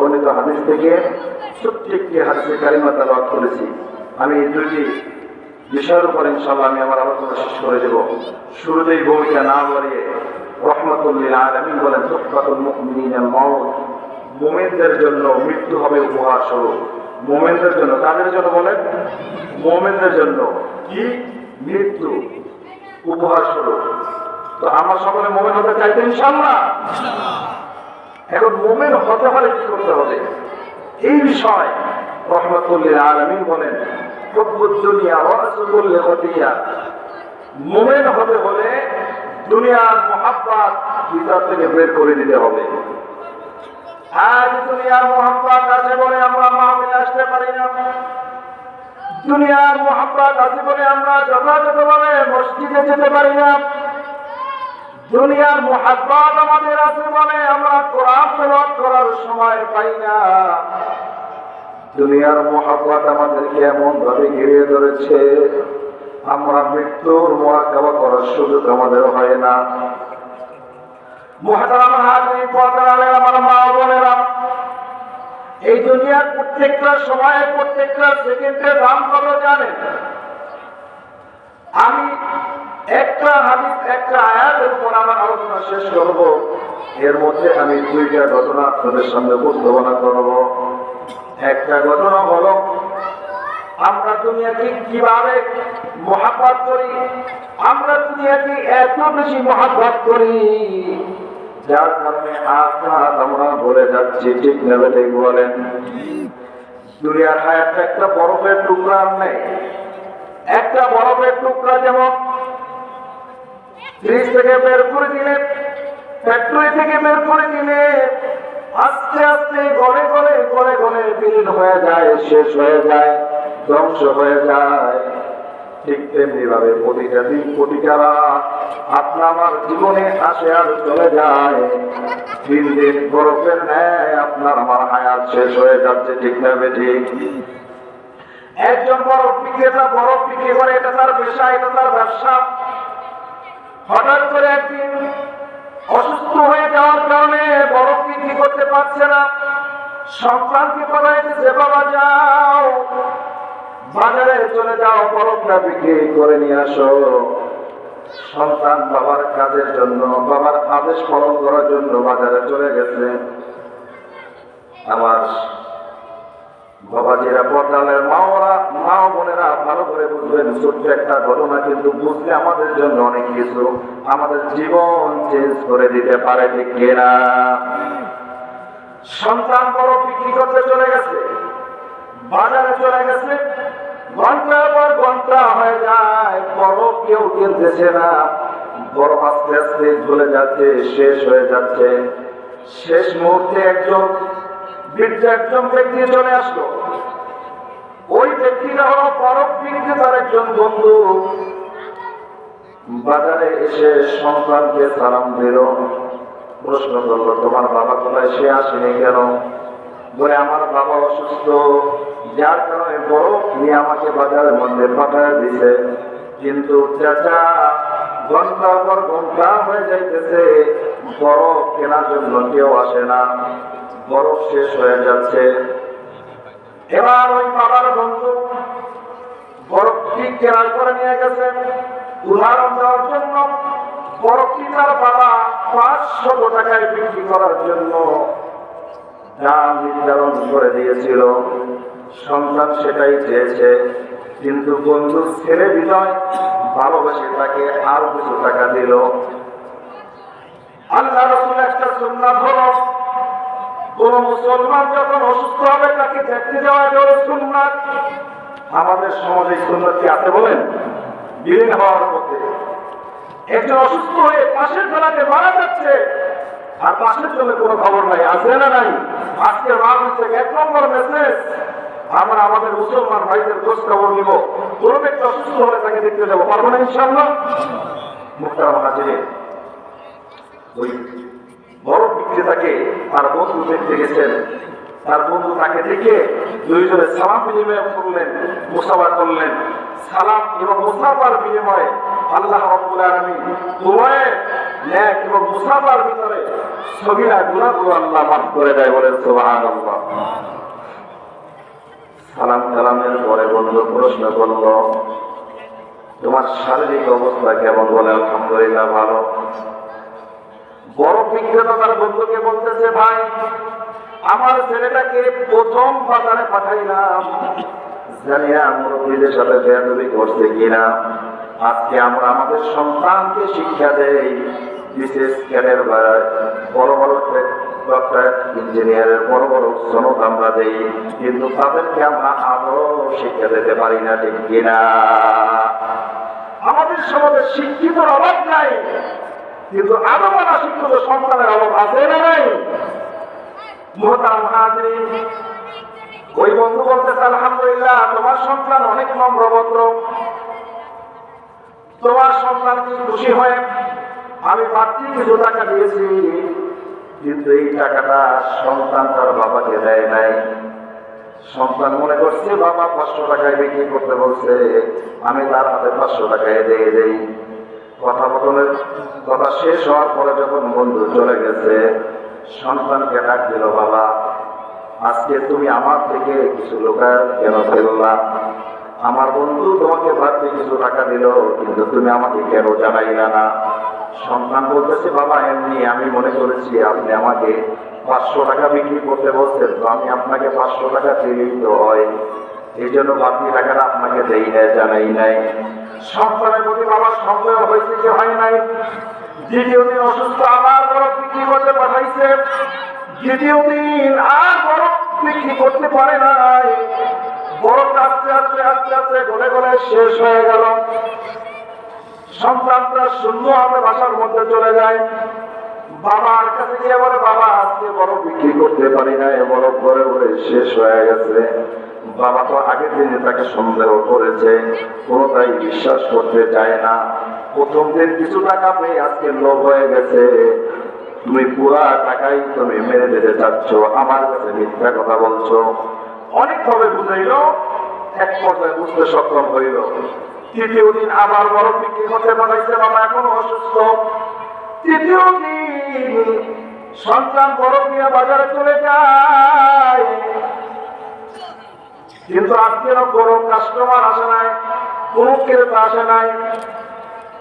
গণিত হাদিস থেকে ছোট্ট একটি হাদিসে কারিমা তালাবাদ করেছি। আমি এই দুইটি বিষয়ের উপর ইনশাল্লাহ আমি আমার আলোচনা শেষ করে দেব। শুরুতেই ভূমিকা না বাড়িয়ে রহমতুল্লিল আলমিন বলেন সুফাতুল মুমিনিনের মউত। মোমেনদের জন্য মৃত্যু হবে উপহার স্বরূপ। মোমেনদের জন্য তাদের জন্য বলেন? মোমেনদের জন্য কি? মৃত্যু উপহার স্বরূপ। তো আমরা সকলে মোমেন হতে চাইতে ইনশাল্লাহ এখন মোমেন হতে হলে কি করতে হবে? এই বিষয় রহমতুল্লিল আলমিন বলেন মোমেন হতে হলে দুনিয়ার মহাব্বাত ভিতর থেকে বের করে দিতে হবে। আজ দুনিয়ার মহাব্বাত আছে বলে আমরা মাহফিলে আসতে পারি না। দুনিয়ার মহাব্বাত আছে বলে আমরা যথাযথভাবে মসজিদে যেতে পারি না। দুনিয়ার মহাব্বাত আমাদের আছে বলে আমরা কোরআন তেলাওয়াত করার সময় পাই না। দুনিয়ার মহাব্বাত আমাদেরকে এমন ভাবে ঘিরে ধরেছে, আমরা মৃত্যুর মহাকাবা করার সুযোগ আমাদের হয় না। মহাতারাম আমার মা বোনেরা, এই দুনিয়ার প্রত্যেকটা সময়ে, প্রত্যেকটা সেকেন্ডের দাম কত জানেন। আমি একটা হাদিস, একটা আয়াতের উপর আমার আলোচনা শেষ করব। এর মধ্যে আমি দুইটা ঘটনা আপনাদের সামনে উপস্থাপনা করব। একটা ঘটনা হলো, আমরা দুনিয়াকে কীভাবে মহাব্বত করি, আমরা দুনিয়াকে এত বেশি মহাব্বত করি, যার কারণে আঘাত আমরা বলে যাচ্ছি, ঠিক নেবে ঠিক বলেন? দুনিয়ার হায়াতটা একটা বরফের টুকরা নেই। একটা বরফের টুকরা যেমন ফ্রিজ থেকে বের করে দিলে, ফ্যাক্টরি থেকে বের করে দিলে, আস্তে আস্তে গলে গলে গলে গলে বিলীন হয়ে যায়, শেষ হয়ে যায়, ধ্বংস হয়ে যায়। ঠিক তেমনি ভাবে প্রতিটা দিন প্রতিটা রাত আপনার আমার জীবনে আসে আর চলে যায়। দিন দিন বরফের ন্যায় আপনার আমার হায়াত শেষ হয়ে যাচ্ছে, ঠিক না ঠিক একজন বরফ বিক্রেতা বরফ বিক্রি করে, এটা তার পেশা, এটা তার ব্যবসা। হঠাৎ করে একদিন অসুস্থ হয়ে যাওয়ার কারণে বরফ বিক্রি করতে পারছে না। সন্তানকে পাঠাইতেছে বাবা যাও বাজারে চলে যাও বরফটা বিক্রি করে নিয়ে আসো। সন্তান বাবার কাজের জন্য, বাবার আদেশ পালন করার জন্য বাজারে চলে গেছে। আমার বাবাজিরা পর্দালের মাওরা মা বোনেরা ভালো করে বুঝবেন, ছোট্ট একটা ঘটনা কিন্তু বুঝলে আমাদের জন্য অনেক কিছু। আমাদের জীবন চেঞ্জ করে দিতে পারে, ঠিক সন্তান বড় বিক্রি করতে চলে গেছে, বাজারে চলে গেছে, ঘণ্টার পর ঘণ্টা হয়ে যায়, বড় কেউ কিনতেছে না। বড় আস্তে আস্তে চলে যাচ্ছে, শেষ হয়ে যাচ্ছে। শেষ মুহূর্তে একজন বৃদ্ধ একজন ব্যক্তি চলে আসলো। ওই ব্যক্তিটা হলো বরফ বিক্রেতার একজন বন্ধু। বাজারে এসে সন্তানকে সালাম দিল। প্রশ্ন করল, তোমার বাবা কোথায়? সে আসেনি কেন? বলে, আমার বাবা অসুস্থ। যার কারণে বরফ নিয়ে আমাকে বাজারের মধ্যে পাঠায় দিছে। কিন্তু চাচা, ঘণ্টার পর ঘণ্টা হয়ে যাইতেছে। বরফ কেনার জন্য কেউ আসে না। বরফ শেষ হয়ে যাচ্ছে। এবার ওই বাবার বন্ধু বরফটি কেনার করে নিয়ে গেছে। উদাহরণ দেওয়ার জন্য বরফটি তার বাবা পাঁচশো টাকায় বিক্রি করার জন্য দাম নির্ধারণ করে দিয়েছিল। সন্তান সেটাই চেয়েছে, কিন্তু বন্ধু ছেলে বিজয় ভালোবেসে তাকে আরও কিছু টাকা দিল। আল্লাহ রসুল একটা কোন মুসলমান যখন অসুস্থ হবে, তাকে দেখতে যাওয়া হলো সুন্নাত। আমাদের সমাজে সুন্নাত কি আছে বলেন? বিলীন হওয়ার মধ্যে। একজন অসুস্থ হয়ে পাশের ফেলাতে মারা যাচ্ছে, আর পাশের জন্য কোনো খবর নাই। আছে না নাই? আজকে হচ্ছে এক নম্বর মেসেজ আমরা আমাদের মুসলমান ভাইদের খোঁজ খবর নিব। কোন ব্যক্তি অসুস্থ হলে তাকে দেখতে যাব। পারব না ইনশাল্লাহ হাজিরে ওই দিতে থাকে তার বন্ধু দেখতে গেছেন তার বন্ধু তাকে দেখে দুইজনে সালাম বিনিময় করলেন মুসাফা করলেন। সালাম এবং মুসাফার বিনিময়ে আল্লাহ রব্বুল এবং মুসাফার ভিতরে সবিরা আল্লাহ মাফ করে দেয় বলেন সালাম সালামের পরে বন্ধু প্রশ্ন তোমার শারীরিক অবস্থা কেমন বলে? আলহামদুলিল্লাহ ভালো। বড় বিক্রেতা তার বন্ধুকে বলতেছে, ভাই, আমার ছেলেটাকে প্রথম বাজারে পাঠাইলাম। আমাদের কিন্তু তাদেরকে আমরা আরও শিক্ষা দিতে ঠিক কিনা? আমাদের সমাজে শিক্ষিতর অভাব নাই। কিন্তু আদমানা শিক্ষিত সন্তানের অভাব আছে না নাই? ওই বন্ধু বলতেছে, আলহামদুলিল্লাহ, তোমার সন্তান অনেক নম্রভদ্র তোমার সন্তান কি খুশি হয়ে? আমি বাড়তি কিছু টাকা দিয়েছি, কিন্তু এই টাকাটা সন্তান তার বাবাকে দেয় নাই। সন্তান মনে করছে, বাবা পাঁচশো টাকায় বিক্রি করতে বলছে, আমি তার হাতে পাঁচশো টাকায় দিয়ে দেই। কথা বদলের কথা শেষ হওয়ার পরে যখন বন্ধু চলে গেছে, সন্তানকে ডাক দিল, বাবা, আজকে তুমি আমার থেকে কিছু লোকার কেন ফেললা? আমার বন্ধু তোমাকে বাড়তি কিছু টাকা দিল, কিন্তু তুমি আমাকে কেন জানাইলা না? সন্তান বলতেছে, বাবা, এমনি আমি মনে করেছি আপনি আমাকে পাঁচশো টাকা বিক্রি করতে বলছেন, তো আমি আপনাকে পাঁচশো টাকা তো হয়। এই জন্য বাকি টাকাটা আপনাকে দেই নাই, জানাই নাই। সন্তানের প্রতি বাবার সন্দেহ হয়েছে যে হয় নাই। দ্বিতীয় দিন অসুস্থ, আবার বরফ বিক্রি করতে পাঠাইছে। দ্বিতীয় দিন আর বরফ বিক্রি করতে পারে নাই। বরফ আস্তে আস্তে আস্তে আস্তে গলে গলে শেষ হয়ে গেল। সন্তানরা শূন্য হবে বাসার মধ্যে চলে যায়। বাবার কাছে গিয়ে বলে, বাবা, আজকে বরফ বিক্রি করতে পারি না বরফ করে করে শেষ হয়ে গেছে। বাবা তো আগের দিনে তাকে সন্দেহ করেছে, কোনোটাই বিশ্বাস করতে চায় না। প্রথম দিন কিছু টাকা পেয়ে আজকে লোভ হয়ে গেছে। তুমি পুরা টাকাই তুমি মেরে দিতে চাচ্ছ, আমার কাছে মিথ্যা কথা বলছো। অনেকভাবে বুঝাইলো, এক পর্যায়ে বুঝতে সক্ষম হইল। তৃতীয় দিন আবার বরফ বিক্রি করতে পাঠাইছে, বাবা এখনও অসুস্থ। তৃতীয় দিন সন্তান বরফ নিয়ে বাজারে চলে যায়। কিন্তু আজকেরও কোনো কাস্টমার আসে নাই, কোনো ক্রেতা আসে নাই।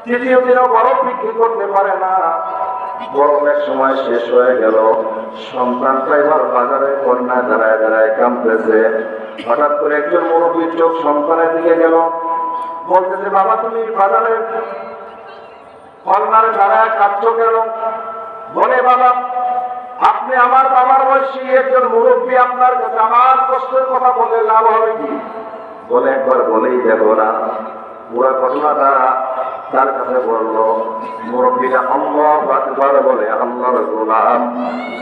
তৃতীয় দিনও বরফ বিক্রি করতে পারে না। গরমের সময় শেষ হয়ে গেল। সন্তানটা এবার বাজারে কন্যা দাঁড়ায় দাঁড়ায় কামতেছে হঠাৎ করে একজন মুরব্বীর চোখ সন্তানের দিকে গেল। বলতেছে, বাবা, তুমি বাজারে কন্যার দাঁড়ায় কাঁদছ কেন? বলে, বাবা আপনি আমার বাবার বয়সী একজন মুরব্বী, আপনার কাছে আমার কষ্টের কথা বলে লাভ হবে কি? বলে একবার বলেই দেখো না পুরা ঘটনাটা তার কাছে বলল, মুরব্বীটা আল্লাহ বলে, আল্লাহর গোলাম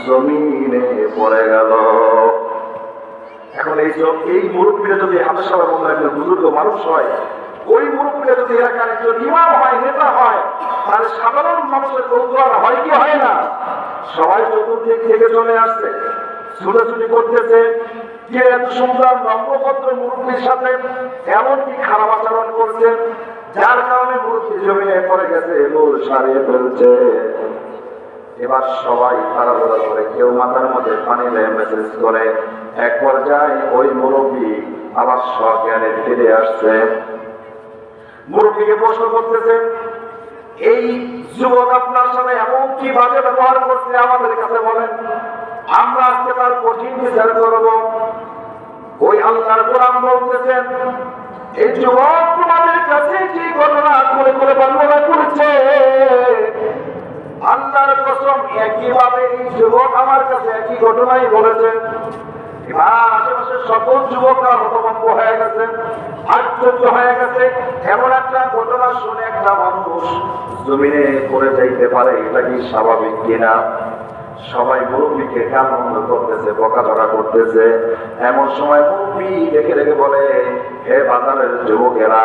জমিনে পড়ে গেল। এখন এই এই মুরব্বীরা যদি সবার মতো একজন বুজুর্গ মানুষ হয়, ওই মুরব্বীরা যদি এলাকার একজন ইমাম হয়, নেতা হয়, তাহলে সাধারণ মানুষের কৌতূহল হয় কি, হয় না? সবাই চতুর্দিক থেকে চলে আসছে। ছুটাছুটি করতেছে। কে এত সুন্দর নম্রভদ্র মুরব্বীর সাথে এমন কি খারাপ আচরণ করছে, যার কারণে মুরব্বী জমিনে পড়ে গেছে লোর সারিয়ে ফেলছে। এবার সবাই তাড়াহুড়া করে কেউ মাথার মধ্যে পানি দেয় মেসেজ করে। এক পর্যায়ে ওই মুরব্বী আবার সজ্ঞানে ফিরে আসছে। মুরব্বীকে প্রশ্ন করতেছে এই যুবক আপনার সাথে এমন কি ভাবে ব্যবহার করছে আমাদের কাছে বলেন। আমরা আজকে তার কঠিন বিচার করব। ওই আল্লাহর গোলাম বলতেছেন, এই যুবক তোমাদের কাছে কি ঘটনা করে করে বর্ণনা করেছে? আল্লাহর কসম, একইভাবে এই যুবক আমার কাছে একই ঘটনাই বলেছে। সকল যুবকরা হতভম্ব হয়ে গেছে আশ্চর্য হয়ে গেছে। এমন একটা ঘটনা শুনে একটা মানুষ জমিনে যাইতে পারে, এটা কি স্বাভাবিক কিনা? সবাই মুরব্বীকে করতেছে করতেছে। এমন সময় মুরব্বী দেখে দেখে বলে, হে বাজারের যুবকেরা,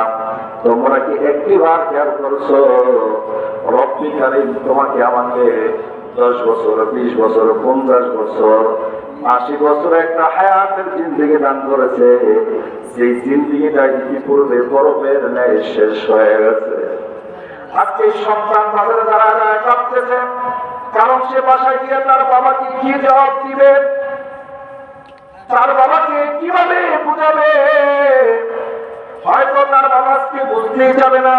তোমরা কি একটি বার খেয়াল করছ? কারিম তোমাকে আমাকে দশ বছর, বিশ বছর, পঞ্চাশ বছর আশি বছর একটা হায়াতের জিন্দিগি দান করেছে। সেই জিন্দিগিটা ইতিপূর্বে বরফের ন্যায় শেষ হয়ে গেছে। আজকে সন্তান বাজারে দাঁড়ায় কাঁপতেছে কারণ সে বাসায় গিয়ে তার বাবাকে কি জবাব দিবে? তার বাবাকে কীভাবে বুঝাবে? হয়তো তার নামাজকে বুঝতেই যাবে না।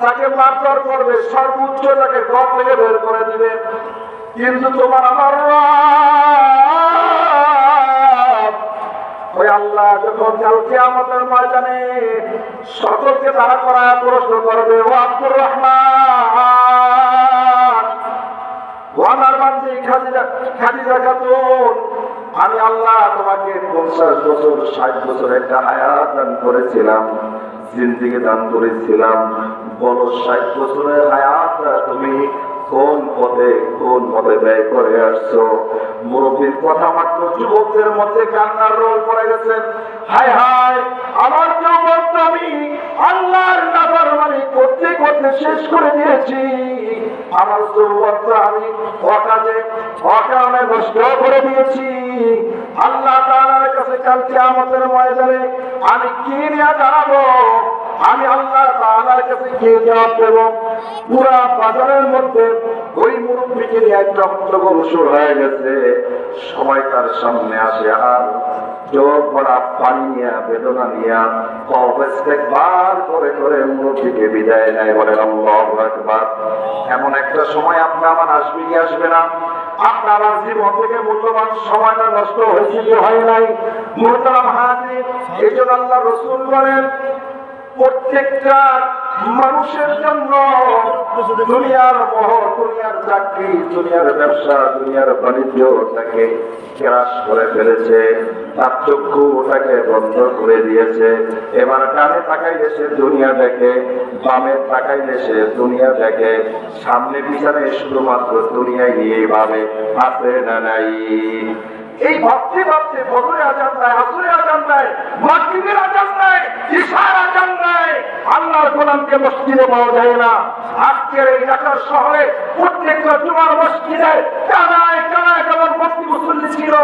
তাকে মারধর করবে, সর্বোচ্চ তাকে ঘর থেকে বের করে দিবে। কিন্তু তোমার আমার ওই আল্লাহ যখন কালকে আমাদের ময়দানে সকলকে তারা প্রশ্ন করবে, ও আব্দুর রহমান ও আমার খাদিজা খাদিজা খাতুন, আমি আল্লাহ তোমাকে পঞ্চাশ বছর, ষাট বছর একটা হায়াত দান করেছিলাম, জিন্দিগি দান করেছিলাম বলো ষাট বছরের হায়াত তুমি কোন পথে কোন পথে ব্যয় করে আসছো? মুরব্বীর কথা মাত্র যুবকদের মধ্যে কান্নার রোল পড়ে গেছেন হায় হায়, আমার যুবক আমি আল্লাহর নাবার মানে করতে করতে শেষ করে দিয়েছি। আমার যুবক আমি অকাজে, অকারণে নষ্ট করে দিয়েছি। আল্লাহ তাআলার কাছে কালকে আমাদের ময়দানে আমি কি নিয়ে দাঁড়াবো? আমি আল্লাহ তাআলার কাছে কি জবাব দেব। পুরা বাজারের মধ্যে ওই মুরব্বীকে নিয়ে একটা শুরু হয়ে গেছে। সবাই তার সামনে আসে, আর পানি বেদনা করে করে বিদায় নেয়। আল্লাহু আকবার। এমন একটা সময় আপনি আমার আসবে কি আসবে না? আপনার জীবন থেকে মূল্যবান সময়টা নষ্ট হয়েছে কি হয় নাই? মোহতারাম হাজির এই জন্য আল্লাহ রসুল বলেন প্রত্যেকটা মানুষের জন্য দুনিয়ার দুনিয়ার চাকরি, দুনিয়ার ব্যবসা, দুনিয়ার বাণিজ্য তাকে গ্রাস করে ফেলেছে, তার চক্ষু ওটাকে বন্ধ করে দিয়েছে। এবার ডানে তাকাইলে সে দুনিয়া দেখে, বামে তাকাইলে সে দুনিয়া দেখে, সামনে পিছনে শুধুমাত্র দুনিয়ায় নিয়েই ভাবে, আছে না নাই? এই ভাবতে ভাবতে বদরে আজান দেয়, আসরে আজান মাগরিবের আজান গোলামকে মসজিদে পাওয়া যায় না। আজকের এই ঢাকার শহরে প্রত্যেকটা জুমার মসজিদে কানায় কানায় কেমন ভক্তি মুসল্লি ছিল,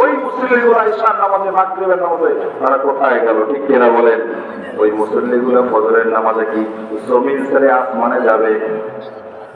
ওই মুসল্লিগুলো ঈশান নামাজে না হবে তারা কোথায় গেল? ঠিক কিনা বলেন? ওই মুসল্লিগুলো ফজরের নামাজে কি জমিন ছেড়ে আসমানে যাবে?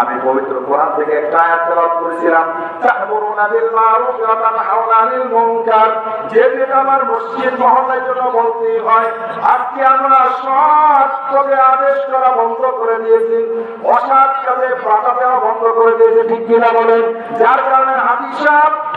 আমি পবিত্র কোরআন থেকে একটা আয়াত তেলাওয়াত করেছিলাম মারুফ ওয়া আনিল মুনকার যে আমার মসজিদ মহল্লার জন্য বলতে হয়, আজকে আমরা সৎ কাজে আদেশ করা বন্ধ করে দিয়েছি, অসৎ কাজে বাধা দেওয়া বন্ধ করে দিয়েছি, ঠিক কিনা বলেন? যার কারণে হাদিস সাহেব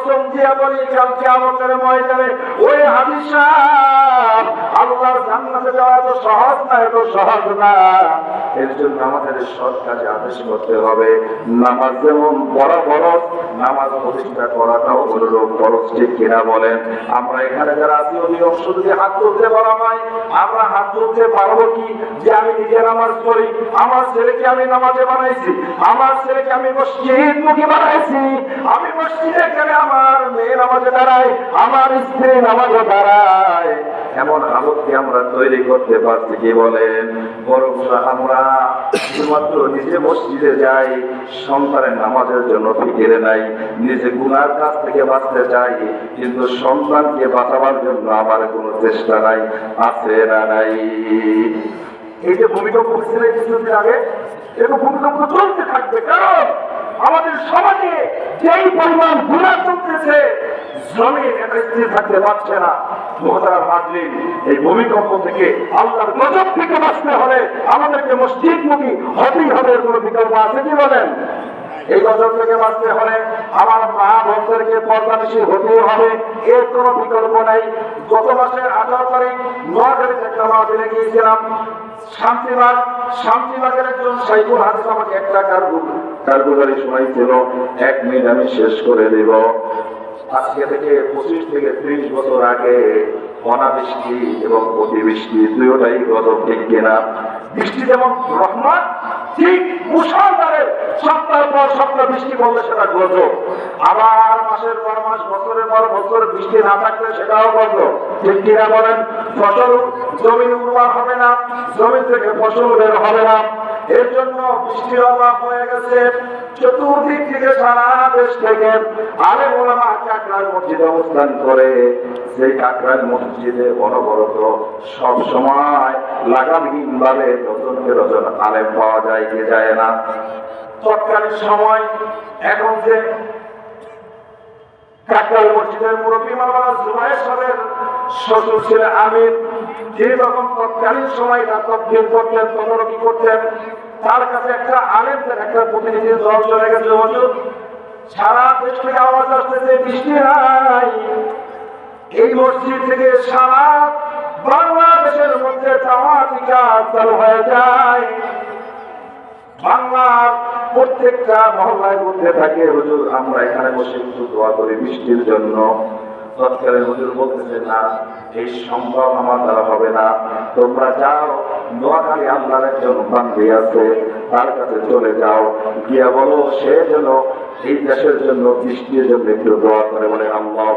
কসম বলি আমাদের ময়দানে, ওই হাদিসা আল্লাহর জান্নাতে যাওয়া তো সহজ না সহজ না। এর জন্য আমাদের সৎ কাজে আদেশ করতে হবে। নামাজ যেমন বড় নামাজ প্রতিষ্ঠা করাটাও কিনা বলেন? আমরা এখানে যারা আছি, ওই অংশ যদি হাত তুলতে বলা হয় আমরা হাত তুলতে পারব কি? যে আমি নিজে নামাজ পড়ি, আমার ছেলেকে আমি নামাজে বানাইছি, আমার ছেলেকে আমি মসজিদ মুখী বানাইছি, আমি মসজিদে গেলে আমার মেয়ে নামাজে দাঁড়ায়, আমার স্ত্রী নামাজে দাঁড়ায়। এমন হালতকে আমরা তৈরি করতে পারছি কি বলেন? বরং আমরা শুধুমাত্র নিজে মসজিদে যাই, সন্তানের নামাজের জন্য ফিকিরে নাই, নিজে গুনার কাছ থেকে বাঁচতে চাই, কিন্তু সন্তানকে বাঁচাবার জন্য আমার কোনো চেষ্টা নাই, আছে না নাই। এই যে ভূমিকম্প এই কিছুদিন আগে, এরকম ভূমিকম্প চলতে থাকবে। কারণ আমাদের সমাজে যেই পরিমাণ গুণা চলতেছে স্থির থাকতে পারছে না। মহতারা এই ভূমিকম্প থেকে নজর বাঁচতে হলে আমাদেরকে মসজিদমুখী হতেই হবে এর কোনো বিকল্প আছে কি বলেন? এই গজব থেকে বাঁচতে হলে আমার মা ভক্তদেরকে পর্দানিশী হতেই হবে। এর কোনো বিকল্প নাই। গত মাসের আঠারো তারিখ নোয়াখালীতে একটা মাহফিলে গিয়েছিলাম। শান্তিবাগ, শান্তিবাগের একজন সাইকুল হাদিস আমাকে একটা কারগুজারি শোনাইছিল, এক মিনিট আমি শেষ করে দেব। আজকে থেকে পঁচিশ থেকে ত্রিশ বছর আগে অনাবৃষ্টি এবং অতিবৃষ্টি দুয়োটাই গজব ঠিক কিনা? বৃষ্টি যেমন রহমান ঠিক মুসলমানের পর সপ্তাহ বৃষ্টি পড়লে সেটা আবার মাসের পর মাস, বছরের পর বছর বৃষ্টি না থাকলে সেটাও গজব ঠিক বলেন? ফসল, জমি উর্বর হবে না, জমি থেকে ফসল বের হবে না। এর জন্য বৃষ্টির অভাব হয়ে গেছে। চতুর্দিক থেকে সারা দেশ থেকে আরে মোলামা কাকরার মসজিদে অবস্থান করে, সেই কাকরার মসজিদে অনবরত সব সময় লাগামহীন ভাবে ডজনকে ডজন আলেম পাওয়া যায়, কি যায় না। তৎকালীন সময় এখন যে কাকরাল মসজিদের মুরব্বী মাওলানা জুবাইর সাহেবের শ্বশুর ছিলেন আমির, তিনি তখন তৎকালীন সময়টা তদবির করতেন, তদারকি করতেন, তার কাছে একটা আলেমদের, একটা প্রতিনিধির দল চলে গেছে হুজুর সারা দেশ থেকে আওয়াজ আসতেছে বৃষ্টি নাই। এই মসজিদ থেকে সারা বাংলাদেশের মধ্যে কাজ চালু হয়ে যায়। বাংলার প্রত্যেকটা মহল্লায় ঘুরতে থাকে, হুজুর, আমরা এখানে বসে একটু দোয়া করি বৃষ্টির জন্য। তৎকালীন হুজুর বলতেছে, না, এই সম্ভব আমার দ্বারা হবে না। তোমরা যাও নোয়াখালী আল্লাহর একজন বান্ধবী আছে। তার কাছে চলে যাও। গিয়া বলো, সে যেন এই দেশের জন্য বৃষ্টির জন্য একটু দোয়া করে আল্লাহ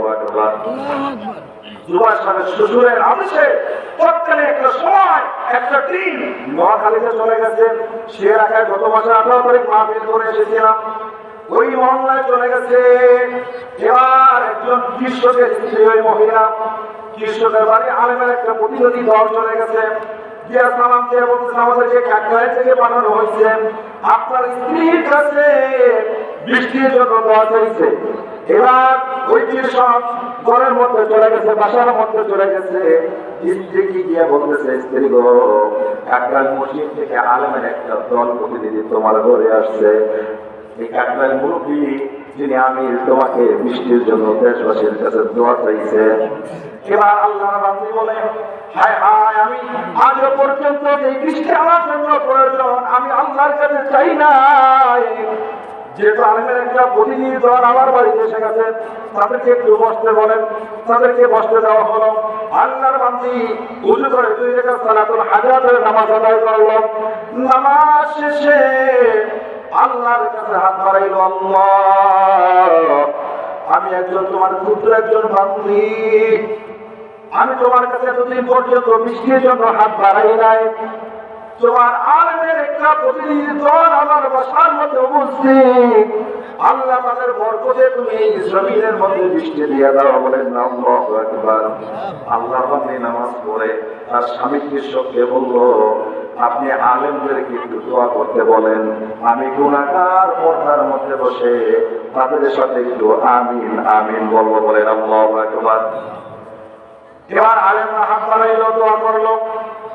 চলে গেছে। সে গত মাসে এসেছিলাম। চলে গেছে। একজন কৃষকের মহিলা। বাড়ি আলেমের একটা প্রতিনিধি দল চলে গেছে। এবার ওই কৃষক ঘরের চলে গেছে, বাসার মধ্যে গিয়ে বলতেছে, স্ত্রী গো কাকরাল মসজিদ থেকে আলেমের একটা দল প্রতিনিধি তোমার ঘরে আসছে। এই মুরব্বী যিনি, আমি তোমাকে বৃষ্টির জন্য দেশবাসীর কাছে দোয়া চাইছে। এবার আল্লাহর বান্দি বলে, হায় হায়, আমি আজ পর্যন্ত এই বৃষ্টি আমার জন্য প্রয়োজন আমি আল্লাহর কাছে চাই নাই। যেহেতু আলমের একটা প্রতিনিধি দল আমার বাড়িতে এসে গেছে, তাদেরকে একটু বসতে বলেন। তাদেরকে বসতে দেওয়া হলো। আল্লাহর বান্দি উজু করে দুই রেখা নামাজ আদায় নামাজ শেষে আল্লাহর কাছে হাত বাড়াইল আমি একজন তোমার ক্ষুদ্র একজন বান্ধবী আমি তোমার কাছে এতদিন পর্যন্ত বৃষ্টির জন্য হাত বাড়াই নাই। তোমার আলমের একটা প্রতিনিধি দল আমার বাসার মধ্যে উপস্থিত। আল্লাহ তাদের বরকতে তুমি জমিনের মধ্যে বৃষ্টি দিয়ে দাও, বলেন আল্লাহু বান্দী নামাজ পড়ে, তার বলল, আপনি দোয়া করতে বলেন, আমি গুণাকার পর্দার মধ্যে বসে তাদের সাথে একটু আমিন আমিন বলব, বলেন আল্লাহু এবার আলেমরা হাত বাড়াইলো, দোয়া করল।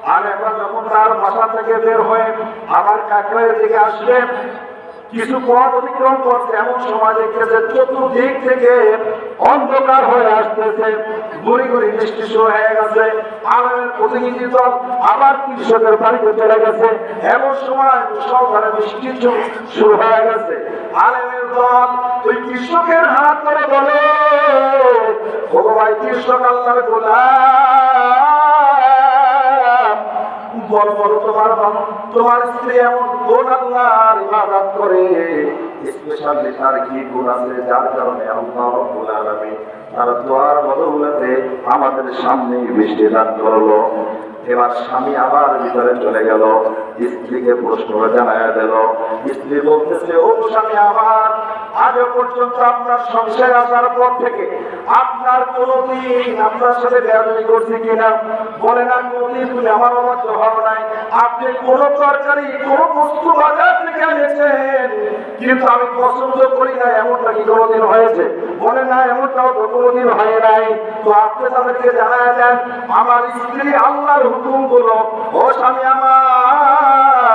আলেমরা যখন তার বাসা থেকে বের হয়ে আবার কাকরাইয়ের দিকে আসবে, কিছু পথ অতিক্রম করছে। এমন সময় দেখতেছে চতুর্দিক থেকে অন্ধকার হয়ে আসতেছে। গুড়ি গুড়ি বৃষ্টি শুরু হয়ে গেছে। আলেমের প্রতিনিধি দল আবার কৃষকের বাড়িতে চলে গেছে। এমন সময় সরকারের বৃষ্টি শুরু- হয়ে গেছে। আলেমের দল ওই কৃষকের হাত ধরে বলে ভাই কৃষক আল্লাহর বড় তোমার তোমার স্ত্রী এমন কোন আল্লাহর ইবাদত করে। স্পেশালি তার কি গুণ আছে? যার কারণে আল্লাহ রব্বুল আলামিন তার দোয়ার বদৌলতে আমাদের সামনে বৃষ্টি দান করল। এবার স্বামী আবার ভিতরে চলে গেল। স্ত্রীকে প্রশ্ন জানায় দিল। স্ত্রী বলতেছে, ও স্বামী আমার আজ পর্যন্ত আপনার সংসার আসার পর থেকে আপনার কোনদিন আপনার সাথে বেয়াদবি করছি কিনা, বলে না, কোনদিন তুমি আমার অবাধ্য হও নাই। আপনি কোন তরকারি, কোন বস্তু বাজার থেকে এনেছেন, কিন্তু আমি পছন্দ করি না, এমনটা কি কোনোদিন হয়েছে? বলে না, এমনটাও তো কোনোদিন হয় নাই। তো আপনি তাদেরকে জানায় দেন, আমার স্ত্রী আল্লাহর হুকুমগুলো ও স্বামী আমার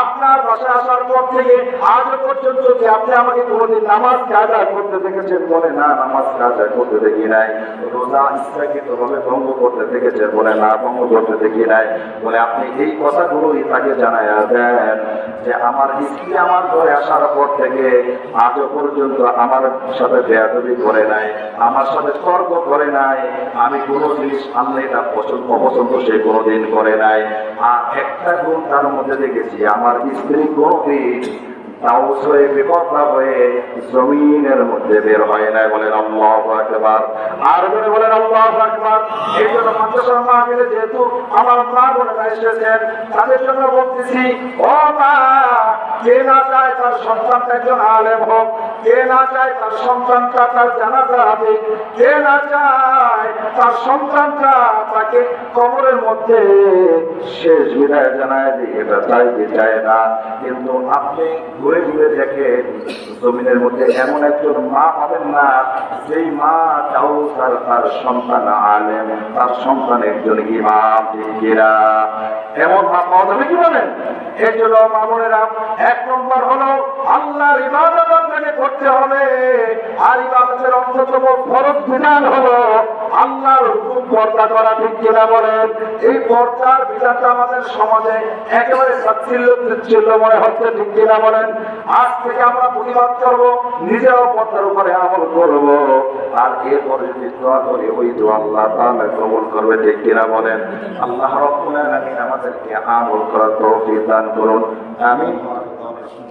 আপনার বাসায় আসার পর থেকে আজ পর্যন্ত কি আপনি আমাকে কোনোদিন নামাজ কাজা করতে দেখেছেন? বলে, না, নামাজ কাজা করতে দেখি নাই। ভঙ্গ করতে বলে, না, ভঙ্গ করতে দেখি নাই। বলে, আপনি এই কথাগুলোই তাকে দেন যে, আমার স্ত্রী আমার ঘরে আসার পর থেকে আজও পর্যন্ত আমার সাথে বেয়াদবি করে নাই, আমার সাথে তর্ক করে নাই। আমি কোনো জিনিস আনলে এটা পছন্দ, অপছন্দ সে কোনোদিন করে নাই। আর একটা গুণ তার মধ্যে দেখেছি আমার স্ত্রী তাওস হয়ে জমিনের মধ্যে বের হয় আর আকবার। এই জন্য যেহেতু আমার মা বলে এসেছেন, তাদের জন্য বলতেছি, ও মা কে না চায় তার একজন আলেম হোক, কে না চায় তার সন্তানটা তার জানাজা হবে কে না চায় তার সন্তানটা তাকে কবরের মধ্যে শেষ বিদায় জানায় যে এটা চায় না। কিন্তু আপনি ঘুরে ঘুরে দেখেন, জমিনের মধ্যে এমন একজন মা পাবেন না, যেই মা তাও তার তার সন্তান আলেম, তার সন্তান একজন ইমাম এমন মা পাওয়া যাবে কি বলেন? এই জন্য মা বোনেরা এক নম্বর হলো আল্লাহর ইবাদত আপনাকে করতে হবে। আর ইবাদতের অন্যতম ফরজ বিধান হলো আল্লাহর হুকুম পর্দা করা, ঠিক কিনা বলেন? এই পর্দার বিধানটা আমাদের সমাজে একেবারে তাচ্ছিল্য তুচ্ছিল্য মনে হচ্ছে, ঠিক কিনা বলেন? আজ থেকে আমরা প্রতিবাদ করব, নিজেও পর্দার উপরে আমল করব। আর এরপরে যদি দোয়া করি, ওই দোয়া আল্লাহ তাআলা কবুল করবে, ঠিক কিনা বলেন? আল্লাহ রাব্বুল আলামিন আমাদেরকে আমল করার তৌফিক দান করুন। আমিন। الله الرحمن